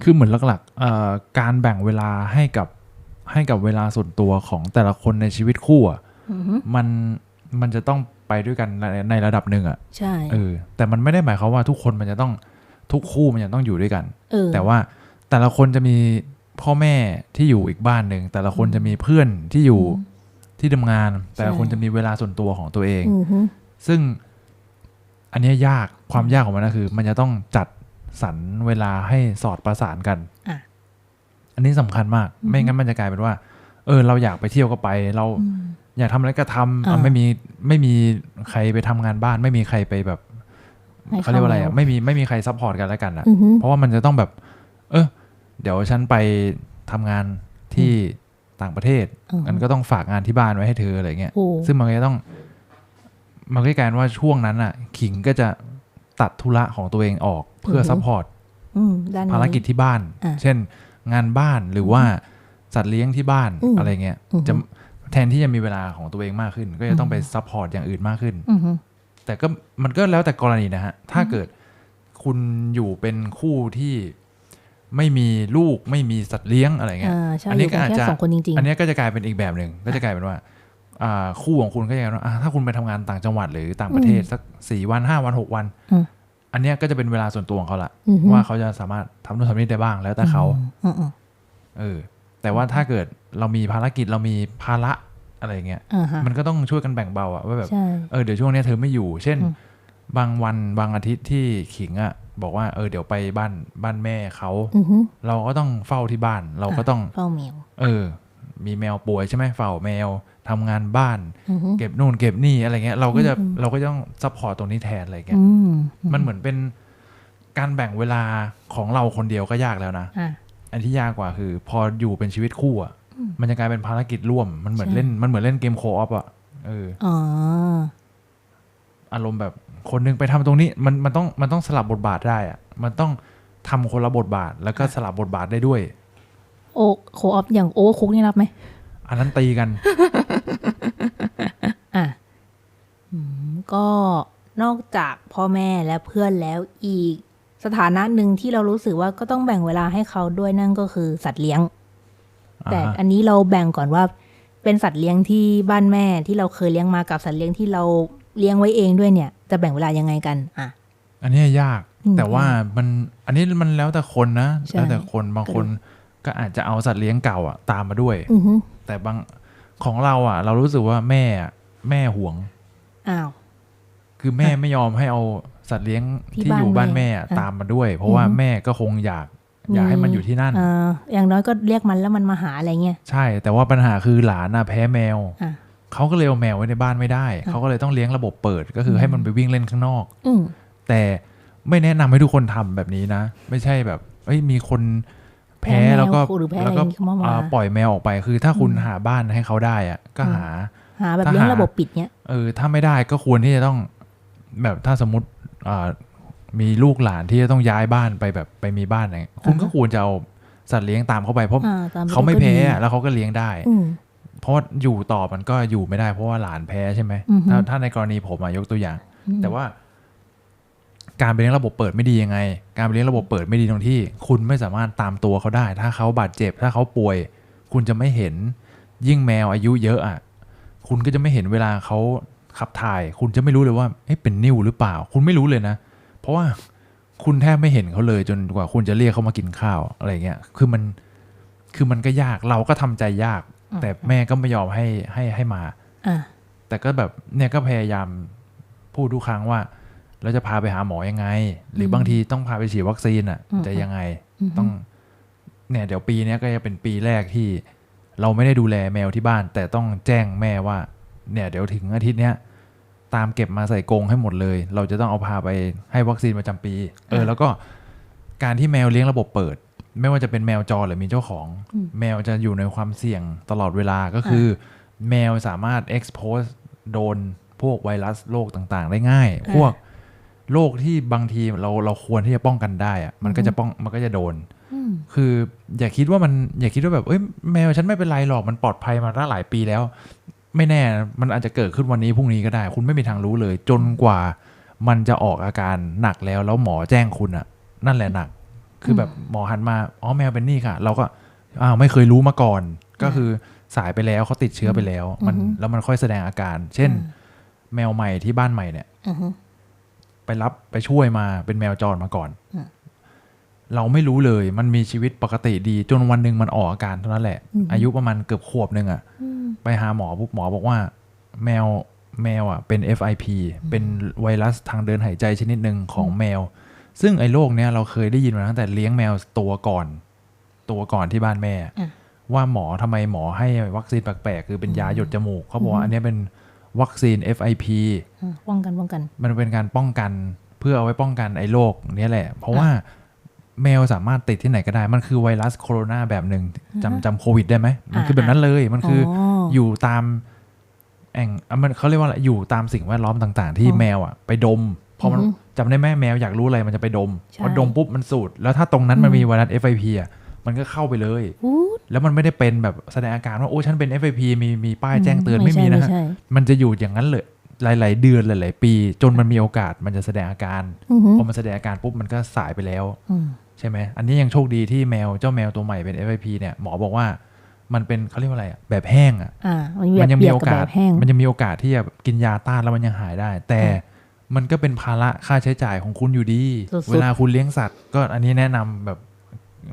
Speaker 1: คือเหมือนหลักๆเอ่อการแบ่งเวลาให้กับให้กับเวลาส่วนตัวของแต่ละคนในชีวิตคู่อะ
Speaker 2: อือฮึ
Speaker 1: มันมันจะต้องไปด้วยกันในในระดับหนึ่งอะ
Speaker 2: ใช่
Speaker 1: เออแต่มันไม่ได้หมายความว่าทุกคนมันจะต้อง ทุกคู่มันจะต้องอยู่ด้วยกัน
Speaker 2: เออ
Speaker 1: แต่ว่าแต่ละคนจะมีพ่อแม่ที่อยู่อีกบ้านหนึ่งแต่ละคนจะมีเพื่อนที่อยู่ที่ทำงาน แต่ละคนจะมีเวลาส่วนตัวของตัวเอง
Speaker 2: อือฮึ
Speaker 1: ซึ่งอันเนี้ยยากความยากของมันก็คือ มันจะต้องจัดสรรเวลาให้สอดประสานกัน
Speaker 2: อะ
Speaker 1: อันนี้สำคัญมาก ไม่งั้นมันจะกลายเป็นว่า เออ เราอยากไปเที่ยวก็ไป เรา
Speaker 2: อืม
Speaker 1: อยากทำอะไรก็ทำ
Speaker 2: อ่า
Speaker 1: อะไม่มีไม่มีใครไปทำงานบ้าน ไม่มีใครไปแบบ
Speaker 2: ให้
Speaker 1: เขาเรียกว่าอะไร
Speaker 2: เข้า
Speaker 1: อะ
Speaker 2: มา
Speaker 1: ไม่มีไม่มีใครซัพพอร์ตกันแล้วกันอะ
Speaker 2: อือฮึ
Speaker 1: เพราะว่ามันจะต้องแบบ เออเดี๋ยวฉันไปทำงานที่ต่างประเทศ
Speaker 2: อือฮึ
Speaker 1: มันก็ต้องฝากงานที่บ้านไว้ให้เธออะไรเงี้ย
Speaker 2: โอ้
Speaker 1: ซึ่งมันก็จะต้อง มันก็กลายเป็นว่าช่วงนั้นอะ ขิงก็จะตัดธุระของตัวเองออกเพื่อซัพพอร์ต
Speaker 2: อืมด้านนี้
Speaker 1: ภารกิจที่บ้าน
Speaker 2: อะ
Speaker 1: เช่น งานบ้านหรือว่าสัตว์เลี้ยงที่บ้าน
Speaker 2: อืม
Speaker 1: อะไรเงี้ย
Speaker 2: อือฮึ
Speaker 1: จะแทนที่จะมีเวลาของตัวเองมากขึ้น ก็จะต้องไปซัพพอร์ตอย่างอื่นมากขึ้น
Speaker 2: อือฮึ
Speaker 1: แต่แต่ก็มันก็แล้วแต่กรณีนะฮะ ถ้าเกิดคุณอยู่เป็นคู่ที่ไม่มีลูกไม่มีสัตว์เลี้ยงอะไรเงี้ย
Speaker 2: อ่าใช่
Speaker 1: อั
Speaker 2: อน
Speaker 1: นี้
Speaker 2: ยู่
Speaker 1: ก็
Speaker 2: กัน
Speaker 1: อาจ
Speaker 2: แค่
Speaker 1: จะ
Speaker 2: สองคนจริง
Speaker 1: อันนี้ก็จะกลายเป็นอีกแบบหนึ่งก็จะกลายเป็นว่าอ่าคู่ของคุณก็จะกลายเป็นว่าอ่าถ้าคุณไปทำงานต่างจังหวัดหรือต่างประเทศสักสี่วันห้าวันหกวัน
Speaker 2: อืม
Speaker 1: อันเนี้ยก็จะเป็นเวลาส่วนตัวของเขาละ
Speaker 2: อือฮึ
Speaker 1: ว่าเขาจะสามารถทำนู่นทำนี่ได้บ้างแล้วแต่เขา
Speaker 2: อืมอืม
Speaker 1: เออแต่ว่าถ้าเกิดเรามีภารกิจเรามีภาระ อะไรอย่างเงี้ย
Speaker 2: อ่าฮะ
Speaker 1: มันก็ต้องช่วยกันแบ่งเบาอะว่าแบบ
Speaker 2: ใช่
Speaker 1: เออเดี๋ยวช่วงเนี้ยเธอไม่อยู่ เช่น
Speaker 2: อืม
Speaker 1: บางวันบางอาทิตย์ที่ขิงอะบอกว่าเออเดี๋ยวไปบ้านบ้านแม่เขา
Speaker 2: อือฮึ
Speaker 1: เราก็ต้องเฝ้าที่บ้าน เราก็ต้อง
Speaker 2: เฝ้าแมว
Speaker 1: เออ มีแมวป่วยใช่ไหมเฝ้าแมวทำงานบ้าน
Speaker 2: อือฮึ
Speaker 1: เก็บนู่นเก็บนี่อะไรเงี้ยเราก็จะ
Speaker 2: อืม
Speaker 1: เราก็ต้องซัพพอร์ตตรงนี้แทนอะไรเงี้ย
Speaker 2: อืม
Speaker 1: มันเหมือนเป็นการแบ่งเวลาของเราคนเดียวก็ยากแล้วนะ
Speaker 2: อ่า
Speaker 1: อันที่ยากกว่าคือ พออยู่เป็นชีวิตคู่อะ มันจะกลายเป็นภารกิจร่วม มันเหมือน
Speaker 2: ใช่
Speaker 1: เล่น มันเหมือนเล่นเกมโคออฟอะ เออ
Speaker 2: อ๋อ
Speaker 1: อารมณ์แบบคนหนึงไปทำตรงนี้ มันมันต้องมันต้องสลับบทบาทได้อะ มันต้องทำคนละบทบาท แล้วก็สลับบทบาทได้ด้วย
Speaker 2: โอโคออฟอย่างโอคุกนี่รับไหม
Speaker 1: อันนั้นตีกัน
Speaker 2: อะอืมก็นอกจากพ่อแม่และเพื่อนแล้วอีก สถานะหนึ่งที่เรารู้สึกว่าก็ต้องแบ่งเวลาให้เขาด้วยนั่นก็คือสัตว์เลี้ยง แต่
Speaker 1: อ่าฮะ
Speaker 2: อันนี้เราแบ่งก่อนว่าเป็นสัตว์เลี้ยงที่บ้านแม่ที่เราเคยเลี้ยงมากับสัตว์เลี้ยงที่เราเลี้ยงไว้เองด้วยเนี่ย จะแบ่งเวลายังไงกันอะ
Speaker 1: อันนี้ยาก
Speaker 2: อืม
Speaker 1: แต่ว่ามันอันนี้มันแล้วแต่คนนะ
Speaker 2: ใช่
Speaker 1: แล้วแต่คนบางคนก็อาจจะเอาสัตว์เลี้ยงเก่าอะตามมาด้วย
Speaker 2: อือฮึ
Speaker 1: แต่บางของเราอะ เรารู้สึกว่าแม่อะแม่ห่วง
Speaker 2: อ้าว
Speaker 1: คือแม่ไม่ยอมให้เอาสัตว์เลี้ยง
Speaker 2: ที่
Speaker 1: ที่อยู่
Speaker 2: บ้า
Speaker 1: บ้านน
Speaker 2: แม่
Speaker 1: แม่อะ
Speaker 2: อะ
Speaker 1: ตามมาด้วย เพราะว่า
Speaker 2: อือฮึ
Speaker 1: แม่ก็คงอยาก อยากให้มันอยู่ที่นั่น
Speaker 2: อ่าอย่างน้อยก็เรียกมันแล้วมันมาหาอะไรเงี้ย
Speaker 1: ใช่ แต่ว่าปัญหาคือหลานน่ะแพ้แมว
Speaker 2: อะ
Speaker 1: เขาก็เลยเอาแมวไว้ในบ้านไม่ได้
Speaker 2: อะ
Speaker 1: เขาก็เลยต้องเลี้ยงระบบเปิดก็คือให้มันไปวิ่งเล่นข้างนอก
Speaker 2: อืม
Speaker 1: แต่ไม่แนะนำให้ทุกคนทำแบบนี้นะ ไม่ใช่แบบเอ้ยมีคนแพ้
Speaker 2: แพ้แมว
Speaker 1: แล้วก็
Speaker 2: หรือแพ้อะไร
Speaker 1: แล้วก็
Speaker 2: อย่างงี้เข้ามา
Speaker 1: อ่าปล่อยแมวออกไปคือถ้าคุณหาบ้านให้เขาได้อะก็
Speaker 2: อืม
Speaker 1: หา
Speaker 2: หาแบบ
Speaker 1: ถ้า
Speaker 2: เลี้ยง
Speaker 1: หา
Speaker 2: ระบบปิดเนี้ย
Speaker 1: เออถ้าไม่ได้ก็ควรที่จะต้องแบบถ้าสมมติอ่า มีลูกหลานที่จะต้องย้ายบ้านไปแบบไปมีบ้านไหนคุณก็
Speaker 2: อ่าฮะ
Speaker 1: ควรจะเอาสัตว์เลี้ยงตามเข้าไปเพราะ
Speaker 2: อ่าตาม
Speaker 1: เขาไม่
Speaker 2: ก็
Speaker 1: แพ้
Speaker 2: ดี
Speaker 1: อะแล้วเขาก็เลี้ยงได้
Speaker 2: อืม
Speaker 1: เพราะว่าอยู่ต่อมันก็อยู่ไม่ได้เพราะว่าหลานแพ้ใช่ไหม
Speaker 2: อือฮึ
Speaker 1: ถ้าถ้าในกรณีผมอะยกตัวอย่าง
Speaker 2: อืม
Speaker 1: แต่ว่า การไปเลี้ยงระบบเปิดไม่ดียังไง การไปเลี้ยงระบบเปิดไม่ดีตรงที่ คุณไม่สามารถตามตัวเขาได้ ถ้าเขาบาดเจ็บ ถ้าเขาป่วย คุณจะไม่เห็น ยิ่งแมวอายุเยอะอะคุณก็จะไม่เห็นเวลาเขาขับถ่าย คุณจะไม่รู้เลยว่าเอ๊ะเป็นนิ่วหรือเปล่า คุณไม่รู้เลยนะ เพราะว่าคุณแทบไม่เห็นเขาเลยจนกว่าคุณจะเรียกเขามากินข้าวอะไรเงี้ย คือมันคือมันก็ยากเราก็ทำใจยาก
Speaker 2: อืม
Speaker 1: แต่แม่ก็ไม่ยอมให้ให้ให้มา
Speaker 2: อะ
Speaker 1: แต่ก็แบบเนี่ยก็พยายามพูดทุกครั้งว่าเราจะพาไปหาหมอยังไง หรือ
Speaker 2: ม
Speaker 1: บางทีต้องพาไปฉีดวัคซีนอะ
Speaker 2: อืม
Speaker 1: จะยังไง
Speaker 2: อือฮึ
Speaker 1: ต้อง เนี่ย เดี๋ยวปีเนี้ยก็จะเป็นปีแรกที่ เราไม่ได้ดูแลแมวที่บ้าน แต่ต้องแจ้งแม่ว่า เนี่ย เดี๋ยวถึงอาทิตย์เนี้ย ตามเก็บมาใส่กรงให้หมดเลย เราจะต้องเอาพาไปให้วัคซีนประจำปี เออ แล้วก็การที่แมวเลี้ยงระบบเปิด ไม่ว่าจะเป็นแมวจรหรือมีเจ้าของ
Speaker 2: อืม
Speaker 1: แมวจะอยู่ในความเสี่ยงตลอดเวลาก็คือ แมวสามารถ expose โดนพวกไวรัสโรคต่างๆ ได้ง่าย
Speaker 2: อ่า
Speaker 1: พวกโรคที่บางทีเราเราควรที่จะป้องกันได้อะมันก็
Speaker 2: อือฮึ
Speaker 1: จะป้องมันก็จะโดน
Speaker 2: อืม
Speaker 1: คือ อย่าคิดว่ามันอย่าคิดว่าแบบเอ้ยแมวฉันไม่เป็นไรหรอกมันปลอดภัยมาตั้งหลายปีแล้ว ไม่แน่มันอาจจะเกิดขึ้นวันนี้พรุ่งนี้ก็ได้ คุณไม่มีทางรู้เลย จนกว่ามันจะออกอาการหนักแล้วแล้วหมอแจ้งคุณอะนั่นแหละหนัก คือแบบหมอหันมาอ๋อแมวเป็นนี่ค่ะ เราก็อ้าวไม่เคยรู้มาก่อน ก็คือสายไปแล้วเขาติดเชื้อไปแล้ว มัน
Speaker 2: อือฮึ
Speaker 1: แล้วมันค่อยแสดงอาการ เช่น แมวใหม่ที่บ้านใหม่เนี่ย
Speaker 2: อือฮึ
Speaker 1: ไปรับไปช่วยมาเป็นแมวจรมาก่อน
Speaker 2: อืม
Speaker 1: เราไม่รู้เลย มันมีชีวิตปกติดี จนวันหนึ่งมันออกอาการเท่านั้นแหละ อายุประมาณเกือบขวบหนึ่งอะ
Speaker 2: อืม
Speaker 1: ไปหาหมอปุ๊บหมอบอกว่า แมวแมวอะเป็น FIP เป็นไวรัสทางเดินหายใจชนิดหนึ่งของแมว ซึ่งไอ้โรคเนี้ยเราเคยได้ยินมาตั้งแต่เลี้ยงแมวตัวก่อน ตัวก่อนที่บ้านแม่
Speaker 2: อะ
Speaker 1: ว่าหมอทำไมหมอให้วัคซีนแปลกๆคือเป็นยาหยดจมูกเขาบอกว่าอันเนี้ยเป็นวัคซีน FIP
Speaker 2: อะป้องกันป้องกัน
Speaker 1: มันเป็นการป้องกันเพื่อเอาไว้ป้องกันไอ้โรคเนี้ยแหละ เพราะว่าแมวสามารถติดที่ไหนก็ได้ มันคือไวรัสโคโรนาแบบหนึ่งจำจำโควิดได้ไหม มันคือแบบนั้นเลย มันคืออ อยู่ตามแอ่งอะมันเขาเรียกว่าอะไรอยู่ตามสิ่งแวดล้อมต่างๆ ที่
Speaker 2: อ๋อ
Speaker 1: แมวอะ ไปดมพอมัน
Speaker 2: อือฮึ
Speaker 1: จำได้ไหมแมวอยากรู้อะไรมันจะไปดม
Speaker 2: ใช่
Speaker 1: พอดมปุ๊บมันสูดแล้วถ้าตรงนั้นมัน
Speaker 2: อืม
Speaker 1: มีไวรัส FIP อะมันก็เข้าไปเลย
Speaker 2: อู้
Speaker 1: แล้วมันไม่ได้เป็นแบบแสดงอาการว่าโอ้ฉันเป็น FIP มีมีป้ายแจ้งเตือนไม่มี
Speaker 2: ใช่
Speaker 1: นะฮะ
Speaker 2: ใช่
Speaker 1: มันจะอยู่อย่างนั้นเลยหลาย ๆ เดือนหลาย ๆ ปี จนมันมีโอกาสมันจะแสดงอาการ
Speaker 2: อือฮึ
Speaker 1: พอมันแสดงอาการปุ๊บมันก็สายไปแล้ว
Speaker 2: อืม
Speaker 1: ใช่ไหมอันนี้ยังโชคดีที่แมวเจ้าแมวตัวใหม่เป็น FIP เนี่ยหมอบอกว่า มันเป็นเขาเรียกว่าอะไรอะแบบแห้งอะ
Speaker 2: อ่ามันมีแบ
Speaker 1: มั
Speaker 2: บ
Speaker 1: ยัง
Speaker 2: เปี
Speaker 1: มี
Speaker 2: ยก
Speaker 1: โอ
Speaker 2: กับ
Speaker 1: กา
Speaker 2: แบ
Speaker 1: ส
Speaker 2: บแห้ง
Speaker 1: มันจะมีโอกาสที่จะกินยาต้านแล้วมันยังหายได้ แต่
Speaker 2: อะ
Speaker 1: มันก็เป็นภาระค่าใช้จ่ายของคุณอยู่ดี
Speaker 2: สุดๆ
Speaker 1: เวลาคุณเลี้ยงสัตว์ ก็อันนี้แนะนำแบบ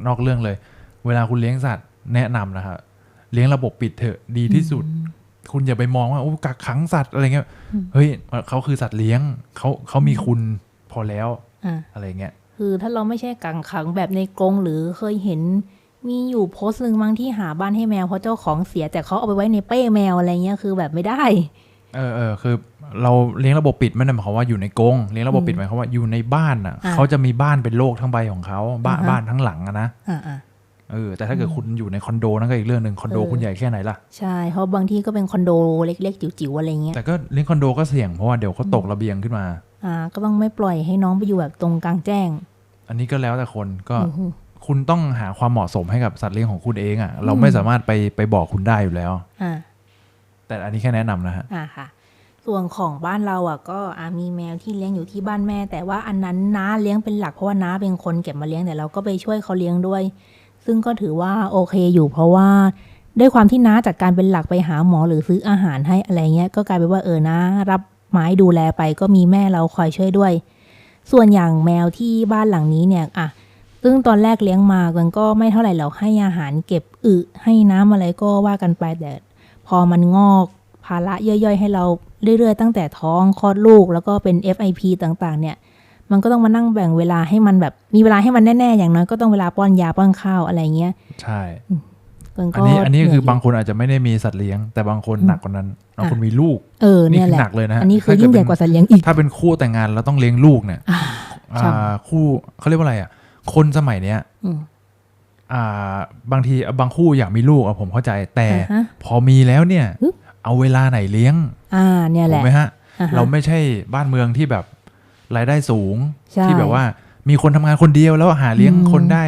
Speaker 1: นอกเรื่องเลย เวลาคุณเลี้ยงสัตว์แนะนำนะครับเลี้ยงระบบปิดเถอะดีที่สุด คุณอย่าไปมองว่าโอ้กักขังสัตว์อะไรเงี้ยเฮ้ยเขาคือสัตว์เลี้ยงเขาเขามีคุณพอแล้ว
Speaker 2: อ่า
Speaker 1: อะไรเงี้ย
Speaker 2: คือถ้าเราไม่ใช่กังขังแบบในกรงหรือเคยเห็น มีอยู่โพสต์หนึ่งมั้งที่หาบ้านให้แมวเพราะเจ้าของเสียแต่เขาเอาไปไว้ในเป้แมวอะไรเงี้ยคือแบบไม่ได้
Speaker 1: เออเออคือเราเลี้ยงระบบปิดไม่ได้หมายความว่าอยู่ในกรงเลี้ยงระบบปิดหมายความว่าอยู่ในบ้านอะ
Speaker 2: อะ
Speaker 1: เขาจะมีบ้านเป็นโลกทั้งใบของเขาบ้าน
Speaker 2: อ่าฮะ
Speaker 1: บ้านทั้งหลังอะนะ
Speaker 2: อ่าอ่า
Speaker 1: เออแต่ถ้าเกิดคุณอยู่ในคอนโดนั่นก็อีกเรื่องหนึ่งคอนโด
Speaker 2: เออ
Speaker 1: คุณใหญ่แค่ไหนล่ะ
Speaker 2: ใช่เพราะบางที่ก็เป็นคอนโดเล็กๆจิ๋วๆอะไรเงี้ย
Speaker 1: แต่ก็เลี้ยงคอนโดก็เสี่ยงเพราะว่าเดี๋ยวเขาตกระเบียงขึ้นมา
Speaker 2: อ่า ก็ต้องไม่ปล่อยให้น้องไปอยู่แบบตรงกลางแจ้ง
Speaker 1: อันนี้ก็แล้วแต่คนก็
Speaker 2: อือฮึ
Speaker 1: คุณต้องหาความเหมาะสมให้กับสัตว์เลี้ยงของคุณเองอะ่ะ เราไม่สามารถไปไปบอกคุณได้อยู่แล้ว
Speaker 2: อ่า
Speaker 1: แต่อันนี้แค่แนะนำนะฮะ
Speaker 2: อ่าค่ะ ส่วนของบ้านเราอะ ก็อ่ามีแมวที่เลี้ยงอยู่ที่บ้านแม่ แต่ว่าอันนั้นน้าเลี้ยงเป็นหลักเพราะว่าน้าเป็นคนเก็บมาเลี้ยงแต่เราก็ไปช่วยเขาเลี้ยงด้วย ซึ่งก็ถือว่าโอเคอยู่เพราะว่าด้วยความที่น้าจัดการเป็นหลักไปหาหมอหรือซื้ออาหารให้อะไรเงี้ย ก็กลายเป็นว่าเออน้ารับไม้ดูแลไปก็มีแม่เราคอยช่วยด้วย ส่วนอย่างแมวที่บ้านหลังนี้เนี่ยอะ ซึ่งตอนแรกเลี้ยงมามันก็ไม่เท่าไหร่หรอกให้อาหารเก็บอึให้น้ำอะไรก็ว่ากันไปแต่พอมันงอกภาระย่อยๆ ให้เราเรื่อยๆ ตั้งแต่ท้องคลอดลูกแล้วก็เป็น FIP ต่างๆ เนี่ย มันก็ต้องมานั่งแบ่งเวลาให้มันแบบมีเวลาให้มันแน่ๆ อย่างน้อยก็ต้องเวลาป้อนยาป้อนข้าวอะไรเงี้ย
Speaker 1: ใช่
Speaker 2: มัน
Speaker 1: อั
Speaker 2: ก็
Speaker 1: นนี้อันนี้คือ
Speaker 2: เหย
Speaker 1: บางคนอาจจะไม่ได้มีสัตว์เลี้ยง แต่บางคน
Speaker 2: อืม
Speaker 1: หนักกว่านั้นบางคนมีลูก
Speaker 2: เออ
Speaker 1: นี่
Speaker 2: เนี่ย
Speaker 1: คือ
Speaker 2: แหละ
Speaker 1: หนักเลยนะฮะ
Speaker 2: อันนี้คือ
Speaker 1: ถ้าเกิด
Speaker 2: ยิ่งใหญ่
Speaker 1: เป็น
Speaker 2: กว่าสัตว์เลี้ยงอีก
Speaker 1: ถ้าเป็นคู่แต่งงานแล้วต้องเลี้ยงลูกเนี่ย
Speaker 2: อ่าใช่
Speaker 1: อ่าคู่เขาเรียกว่าอะไรอะ คนสมัยเนี้ย
Speaker 2: อืม
Speaker 1: อ่า บางทีบางคู่อยากมีลูกอะผมเข้าใจแต่
Speaker 2: อ่าฮะ
Speaker 1: พอมีแล้วเนี่ย
Speaker 2: ฮึบ
Speaker 1: เอาเวลาไหนเลี้ยง
Speaker 2: อ่า เนี่ยแห
Speaker 1: ถู
Speaker 2: ละ
Speaker 1: กไหมฮะ
Speaker 2: อ่าฮะ
Speaker 1: เราไม่ใช่บ้านเมืองที่แบบรายได้สูง
Speaker 2: ใช่
Speaker 1: ที่แบบว่ามีคนทำงานคนเดียวแล้วหาเลี้ยง
Speaker 2: อืม
Speaker 1: คนได้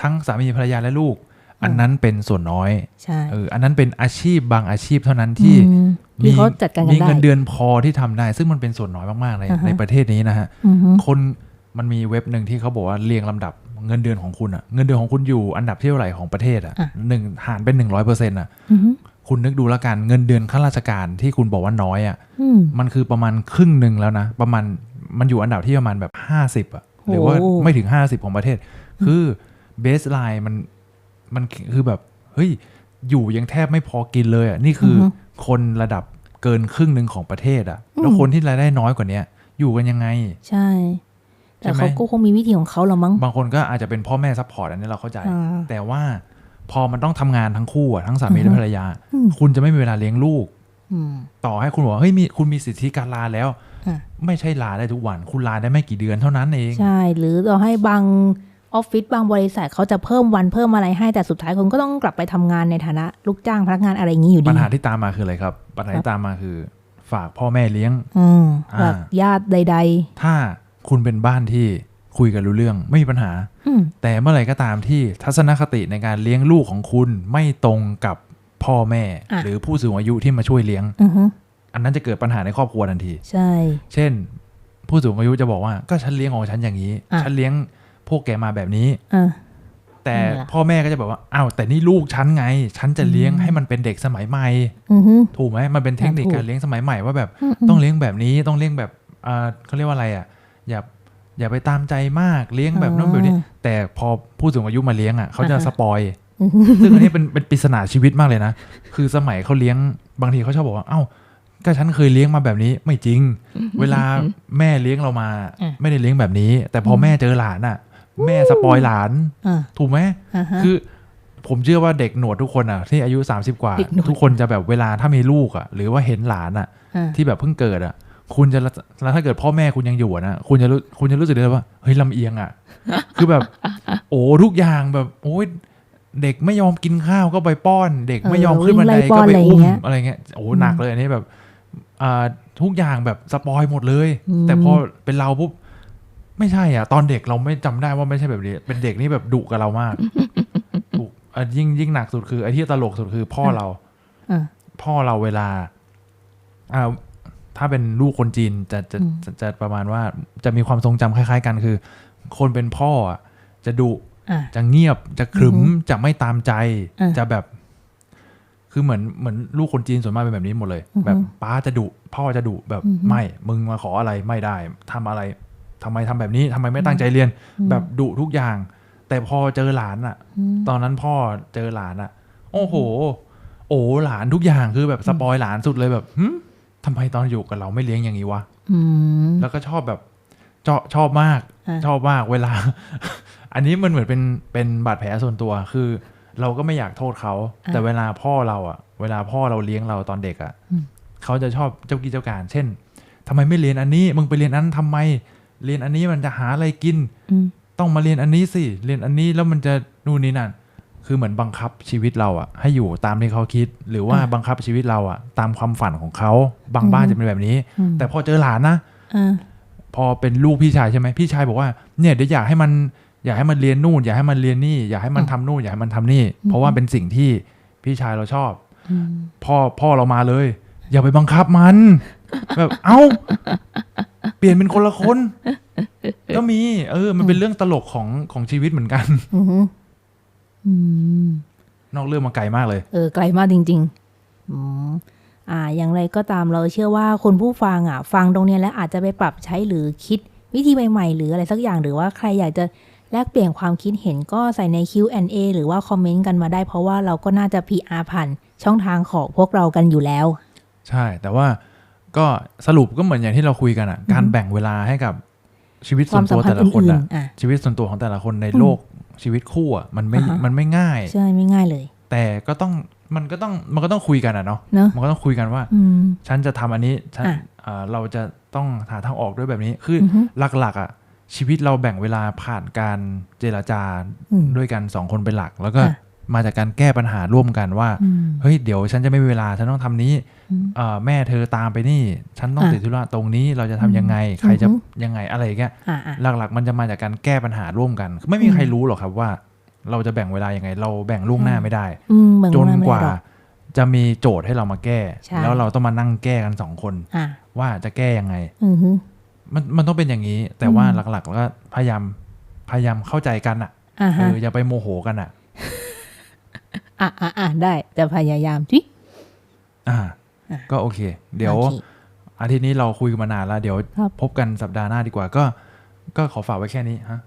Speaker 1: ทั้งสามีภรรยาและลูก อันนั้นเป็นส่วนน้อย
Speaker 2: ใช่
Speaker 1: เอออันนั้นเป็นอาชีพบางอาชีพเท่านั้นที่
Speaker 2: อืมที่เขาจัดการกัน
Speaker 1: มี
Speaker 2: ได้
Speaker 1: เงินเดือนพอที่ทำได้ ซึ่งมันเป็นส่วนน้อยมากๆใน
Speaker 2: อ่าฮะ
Speaker 1: ในประเทศนี้นะฮะ
Speaker 2: อือฮึ
Speaker 1: คน มันมีเว็บหนึ่งที่เขาบอกว่าเรียงลำดับเงินเดือนของคุณอะเงินเดือนของคุณอยู่อันดับที่เท่าไหร่ของประเทศอะหนึ่งหารเป็นหนึ่งร้อยเปอร์เซ็นต์อะ
Speaker 2: อือฮึ
Speaker 1: คุณนึกดูแล้วกันเงินเดือนข้าราชการที่คุณบอกว่าน้อยอะ
Speaker 2: อืม
Speaker 1: มันคือประมาณครึ่งหนึ่งแล้วนะ ประมาณมันอยู่อันดับที่ประมาณแบบห้าสิบอะหรือว่า
Speaker 2: โอ้
Speaker 1: ไม่ถึงห้าสิบของประเทศ คือเบสไลน์มันมันคือแบบเฮ้ยอยู่ยังแทบไม่พอกินเลยอะนี่คืออ
Speaker 2: อฮึ
Speaker 1: คนระดับเกินครึ่งหนึ่งของประเทศอะ
Speaker 2: อืม
Speaker 1: แล้วคนที่รายได้น้อยกว่าเนี้ยอยู่กันยังไง
Speaker 2: ใช่ แต่
Speaker 1: ใช่ไหม
Speaker 2: เขาก็คงมีวิธีของเขาหรอมั้ง
Speaker 1: บางคนก็อาจจะเป็นพ่อแม่ซัพพอร์ตอันนี้เราเข้าใจ
Speaker 2: อ่า
Speaker 1: แต่ว่าพอมันต้องทำงานทั้งคู่อะทั้งสามีและ
Speaker 2: อือฮึ
Speaker 1: ภรรยา
Speaker 2: อืม
Speaker 1: คุณจะไม่มีเวลาเลี้ยงลูก
Speaker 2: อืม
Speaker 1: ต่อให้คุณบอกว่าเฮ้ยมีคุณมีสิทธิการลาแล้ว
Speaker 2: อะ
Speaker 1: ไม่ใช่ลาได้ทุกวัน คุณลาได้ไม่กี่เดือนเท่านั้นเอง
Speaker 2: ใช่ หรือเราให้บางออฟฟิศบางบริษัทเขาจะเพิ่มวันเพิ่มอะไรให้แต่สุดท้ายคุณก็ต้องกลับไปทำงานในฐานะลูกจ้างพนักงานอะไรอย่างนี้อยู่ดี
Speaker 1: ปัญหาที่ตามมาคืออะไรครับปัญหาที่ตามมาคือ ฝากพ่อแม่เลี้ยง
Speaker 2: อืม
Speaker 1: อ่า
Speaker 2: แบบญาติใด
Speaker 1: ถ้า คุณเป็นบ้านที่คุยกันรู้เรื่องไม่มีปัญหา
Speaker 2: ๆอืม
Speaker 1: แต่เมื่อไหร่ก็ตามที่ทัศนคติในการเลี้ยงลูกของคุณไม่ตรงกับพ่อแม่
Speaker 2: อะ
Speaker 1: หรือผู้สูงอายุที่มาช่วยเลี้ยง
Speaker 2: อือฮึ
Speaker 1: อันนั้นจะเกิดปัญหาในครอบครัวทันที
Speaker 2: ใช่
Speaker 1: เช่น ผู้สูงอายุจะบอกว่าก็ฉันเลี้ยงของฉันอย่างนี้
Speaker 2: อะ
Speaker 1: ฉันเลี้ยงพวกแกมาแบบนี้
Speaker 2: อ่า
Speaker 1: แต่
Speaker 2: นี่ล่ะ
Speaker 1: พ่อแม่ก็จะบอกว่าอ้าวแต่นี่ลูกฉันไง ฉันจะเลี้ยงให้มันเป็นเด็กสมัยใหม่
Speaker 2: อือฮึ
Speaker 1: ถูกไหมมันเป็นเทคนิค
Speaker 2: ถูก
Speaker 1: การเลี้ยงสมัยใหม่ว่าแบบ
Speaker 2: ม
Speaker 1: ต้องเลี้ยงแบบนี้ต้องเลี้ยงแบบอ่าเขาเรียกว่าอะไรอะ อย่าอย่าไปตามใจมากเลี้ยงแบบนั้นแบบนี้ แต่พอผู้สูงอายุมาเลี้ยงอะเขาจะ
Speaker 2: อ่าฮะ
Speaker 1: สปอย
Speaker 2: อือฮึ
Speaker 1: ซึ่งอันนี้เป็นเป็นปริศนาชีวิตมากเลยนะ คือสมัยเขาเลี้ยงบางทีเขาชอบบอกว่า เอ้า ก็ฉันเคยเลี้ยงมาแบบนี้ไม่จริง เวลาแม่เลี้ยงเรามา
Speaker 2: อะ
Speaker 1: ไม่ได้เลี้ยงแบบนี้ แต่พอแม่เจอหลานอะ แม่สปอยหลาน
Speaker 2: อ่า
Speaker 1: ถูกไหม
Speaker 2: อ่าฮะ
Speaker 1: คือผมเชื่อว่าเด็กหนวดทุกคนอะที่อายุ 30 กว่า
Speaker 2: เด็กหนวด
Speaker 1: ทุกคนจะแบบเวลาถ้ามีลูกอะ หรือว่าเห็นหลานอะ
Speaker 2: อ่า
Speaker 1: ที่แบบเพิ่งเกิดอะ คุณจะแล้วถ้าเกิดพ่อแม่คุณยังอยู่อะนะคุณจะรู้คุณจะรู้สึกได้เลยว่าเฮ้ยลำเอียงอะ คือแบบ โอ้ทุกอย่างแบบโอ้ยเด็กไม่ยอมกินข้าวก็ไปป้อน เด็กไม่ยอมขึ้นบันไดก็ไปอุ้มอะไรเงี้ยโอ้หนักเลยอันนี้แบบอ่าทุกอย่างแบบสปอยหมดเลย
Speaker 2: ม
Speaker 1: แต่พอเป็นเราปุ๊บไม่ใช่อะ ตอนเด็กเราไม่จำได้ว่าไม่ใช่แบบนี้ เป็นเด็กนี่แบบดุกับเรามากถูกอะยิ่งยิ่งหนักสุดคือไอ้ที่ตลกสุดคือพ่อเรา
Speaker 2: อ่า
Speaker 1: พ่อเราเวลาอ่า ถ้าเป็นลูกคนจีนจะจะ
Speaker 2: อืม
Speaker 1: จะจะประมาณว่าจะมีความทรงจำคล้าย ๆ กันคือ คนเป็นพ่ออะจะดุ
Speaker 2: อะ
Speaker 1: จะเงียบจะขรึม
Speaker 2: อือฮึ
Speaker 1: จะไม่ตามใจ
Speaker 2: อะ
Speaker 1: จะแบบ คือเหมือนเหมือนลูกคนจีนส่วนมากเป็นแบบนี้หมดเลย
Speaker 2: อือฮึ
Speaker 1: แบบป้าจะดุพ่อจะดุแบบ
Speaker 2: อือฮึ
Speaker 1: ไม่มึงมาขออะไรไม่ได้ทำอะไรทำไมทำแบบนี้ทำไมไม่ตั้งใจเรียน แบบดุทุกอย่าง แต่พอเจอหลานอะ
Speaker 2: อืม
Speaker 1: ตอนนั้นพ่อเจอหลานอะโอ้โห โอ้หลานทุกอย่างคือแบบสปอยหลานสุดเลยแบบหึ ทำไมตอนอยู่กับเราไม่เลี้ยงอย่างนี้วะ
Speaker 2: อืม
Speaker 1: แล้วก็ชอบแบบชอบชอบมาก
Speaker 2: อะ
Speaker 1: ชอบมากเวลา อันนี้มันเหมือนเป็นเป็นบาดแผลส่วนตัวคือ เราก็ไม่อยากโทษเขา
Speaker 2: อะ
Speaker 1: แต่เวลาพ่อเราอะเวลาพ่อเราเลี้ยงเราตอนเด็กอะ
Speaker 2: อืม
Speaker 1: เขาจะชอบเจ้ากี้เจ้าการ เช่นทำไมไม่เรียนอันนี้ มึงไปเรียนอันนั้นทำไม เรียนอันนี้มันจะหาอะไรกิน
Speaker 2: อืม
Speaker 1: ต้องมาเรียนอันนี้สิ เรียนอันนี้แล้วมันจะนู่นนี่นั่น คือเหมือนบังคับชีวิตเราอะให้อยู่ตามที่เขาคิด หรือว่า
Speaker 2: อะ
Speaker 1: บังคับชีวิตเราอะตามความฝันของเขาบางบ้าน
Speaker 2: อืม
Speaker 1: จะเป็นแบบนี้
Speaker 2: อืม
Speaker 1: แต่พอเจอหลานนะ
Speaker 2: อ่า
Speaker 1: พอเป็นลูกพี่ชายใช่ไหมพี่ชายบอกว่า เนี่ยเดี๋ยวอยากให้มันอยากให้มันเรียนนู่นอยากให้มันเรียนนี่อยากให้มัน
Speaker 2: อืม
Speaker 1: ทำนู่นอยากให้มันทำนี่ เพราะว่าเป็นสิ่งที่พี่ชายเราชอบ
Speaker 2: อืม
Speaker 1: พ่อพ่อเรามาเลย อย่าไปบังคับมัน แบบเอ้า เปลี่ยนเป็นคนละคน ก็มี เออ มันเป็นเรื่องตลกของของชีวิตเหมือนกัน
Speaker 2: อืมอืม
Speaker 1: นอกเรื่องมาไกลมากเลย
Speaker 2: เออไกลมากจริงๆอืมอ่า อย่างไรก็ตามเราเชื่อว่าคนผู้ฟังอะ ฟังตรงเนี้ยแล้วอาจจะไปปรับใช้หรือคิดวิธีใหม่ๆ หรืออะไรสักอย่างหรือว่าใครอยากจะแลกเปลี่ยนความคิดเห็นก็ใส่ใน Q&A หรือว่าคอมเมนต์กันมาได้ เพราะว่าเราก็น่าจะ PR ผ่านช่องทางของพวกเรากันอยู่แล้ว
Speaker 1: ใช่ แต่ว่าก็สรุปก็เหมือนอย่างที่เราคุยกันอะ การแบ่งเวลาให้กับชีวิต
Speaker 2: ค
Speaker 1: ส่
Speaker 2: วา
Speaker 1: ว
Speaker 2: ม
Speaker 1: น
Speaker 2: สัม
Speaker 1: ตัว
Speaker 2: พัน
Speaker 1: แต่
Speaker 2: ธ์
Speaker 1: ละคน
Speaker 2: อื่น
Speaker 1: อะ
Speaker 2: ๆอะ
Speaker 1: ชีวิตส่วนตัวของแต่ละคนในโลก ชีวิตคู่อะมันไม่
Speaker 2: อ่าฮะ
Speaker 1: มันไม่ง่าย
Speaker 2: ใช่ไม่ง่ายเลย
Speaker 1: แต่ก็ต้องมันก็ต้องมันก็ต้องคุยกันอะเนาะ
Speaker 2: เนอะ
Speaker 1: มันก็ต้องคุยกันว่า
Speaker 2: อืม
Speaker 1: ฉันจะทำอันนี้ฉัน
Speaker 2: อะ
Speaker 1: เอ่อเราจะต้องหาทางออกด้วยแบบนี้คืออ
Speaker 2: อฮึ
Speaker 1: หลักๆอะชีวิตเราแบ่งเวลาผ่านการเจรจา
Speaker 2: อืม
Speaker 1: ด้วยกันสองคนเป็นหลัก แล้วก็
Speaker 2: อะ
Speaker 1: มาจากการแก้ปัญหาร่วมกันว่า
Speaker 2: อืม
Speaker 1: เฮ้ย เดี๋ยวฉันจะไม่มีเวลา ฉันต้องทำนี้
Speaker 2: อืม
Speaker 1: เอ่อแม่เธอตามไปนี่ ฉันต้อง
Speaker 2: อะ
Speaker 1: ติดธุระตรงนี้เราจะทำยังไง ใครจะ
Speaker 2: อือฮึ
Speaker 1: ยังไงอะไรอย่างเงี้ย
Speaker 2: อ่าอ่า
Speaker 1: หลักๆ มันจะมาจากการแก้ปัญหาร่วมกัน ไม่มีใคร
Speaker 2: อืม
Speaker 1: รู้หรอกครับว่า เราจะแบ่งเวลายังไง เราแบ่งล่วงหน้าไม่ได้
Speaker 2: อืมเมือง
Speaker 1: จน
Speaker 2: ไม่ได้
Speaker 1: กว่า
Speaker 2: หรอ
Speaker 1: จะมีโจทย์ให้เรามาแก้
Speaker 2: ใช่
Speaker 1: แล้วเราต้องมานั่งแก้กันสองคน
Speaker 2: อ่า
Speaker 1: ว่าจะแก้ยังไง
Speaker 2: อือฮึ
Speaker 1: มันมันต้องเป็นอย่างนี้ แต่
Speaker 2: อืม
Speaker 1: ว่าหลักๆแล้วก็พยายามพยายามเข้าใจกันอะ
Speaker 2: อ่า
Speaker 1: เอ
Speaker 2: ฮะ
Speaker 1: ออย่าไปโมโหกันอะ
Speaker 2: อ่าอ่าอ่าได้จะพยายามจิ
Speaker 1: อ่า
Speaker 2: อะ
Speaker 1: ก็โอเค เดี๋ยว
Speaker 2: โอค
Speaker 1: อาทิตย์นี้เราคุยกันมานานแล้ว เดี๋ยว
Speaker 2: ครับ
Speaker 1: พบกันสัปดาห์หน้าดีกว่า ก็ ก็ขอฝากไว้แค่นี้ฮะ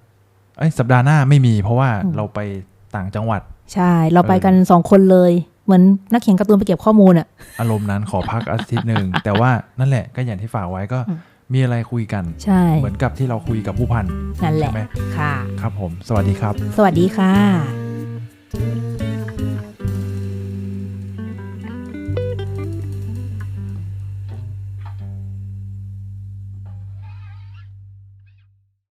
Speaker 1: เอ้ยสัปดาห์หน้าไม่มี เพราะว่าเราไปต่างจังหวัด
Speaker 2: ใช่ เราไปกันสองคนเลย เหมือนนักเขียนการ์ตูนไปเก็บข้อมูลอะ
Speaker 1: อารมณ์นั้นขอพักอาทิตย์หนึ่งแต่ว่านั่นแหละก็อย่างที่ฝากไว้ก็
Speaker 2: อืม
Speaker 1: มีอะไรคุยกัน
Speaker 2: ใช่
Speaker 1: เหมือนกับที่เราคุยกับผู้พัน
Speaker 2: นั่นแหละ
Speaker 1: ใช่ไหม
Speaker 2: ค่ะ
Speaker 1: ครับผม สวัสดีครับ
Speaker 2: สวัสดีค่ะ